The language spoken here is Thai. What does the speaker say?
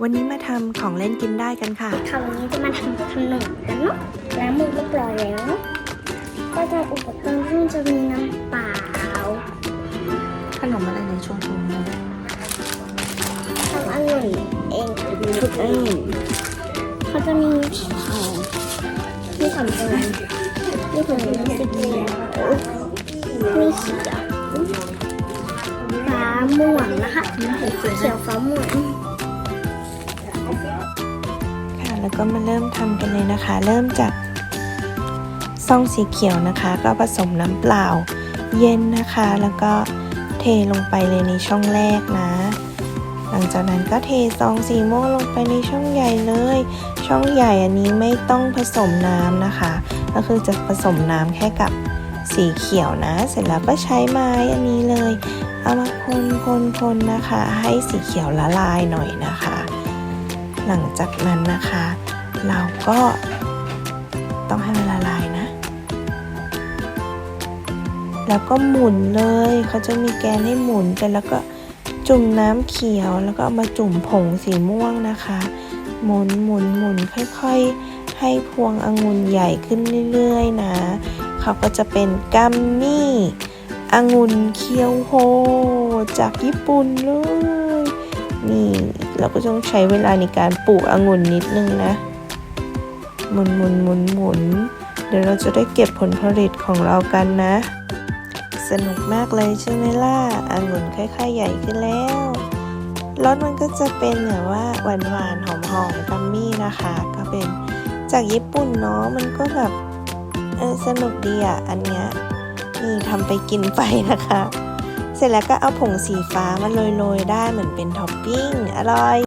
วันนี้มาทำของเล่นกินได้กันค่ะ ค่ะวันนี้จะมาทำขนมกันเนาะล้างมือเรียบร้อยแล้ว ก็จะอุปกรณ์ซึ่งจะมีน้ำเปล่า ขนมอะไรในช่วงนี้ทำองุ่นเองทุกองุ่นเขาจะมีที่สำคัญนี่คือสีเขียวมีเขียวฟ้าม่วงนะคะเขียวฟ้าม่วง แล้วก็มาเริ่มทำกันเลยนะคะ เริ่มจากซองสีเขียวนะคะ ก็ผสมน้ำเปล่าเย็นนะคะ แล้วก็เทลงไปเลยในช่องแรกนะ หลังจากนั้นก็เทซองสีม่วงลงไปในช่องใหญ่เลย ช่องใหญ่อันนี้ไม่ต้องผสมน้ำนะคะ ก็คือจะผสมน้ำแค่กับสีเขียวนะ เสร็จแล้วก็ใช้ไม้อันนี้เลย เอามาคนคนคนนะคะ ให้สีเขียวละลายหน่อยนะคะ หลังจากนั้นนะคะ เราก็ต้องให้มันละลายนะ แล้วก็หมุนเลยเขาจะมีแกนให้หมุนไปแล้วก็จุ่มน้ำเขียวแล้วก็เอามาจุ่มผงสีม่วงนะคะ หมุนหมุนหมุนค่อยๆ ให้พวงองุ่นใหญ่ขึ้นเรื่อยๆนะเขาก็จะเป็นกัมมี่องุ่นเคียวโฮจากญี่ปุ่นเลยนี่ เราก็ต้องใช้เวลาในการปลูกองุ่นนิดนึงนะหมุนหมุนหมุนหมุนเดี๋ยวเราจะได้เก็บผลผลิตของเรากันนะ สนุกมากเลยใช่ไหมล่ะองุ่นค่อยๆใหญ่ขึ้นแล้วรสมันก็จะเป็นแบบว่าหวานๆหอมๆกัมมี่นะคะ ก็เป็นจากญี่ปุ่นเนาะมันก็แบบเออสนุกดีอะอันเนี้ยนี่ทำไปกินไปนะคะ เสร็จแล้วก็เอาผงสีฟ้ามาโรยๆได้เหมือนเป็นท็อปปิ้ง อร่อย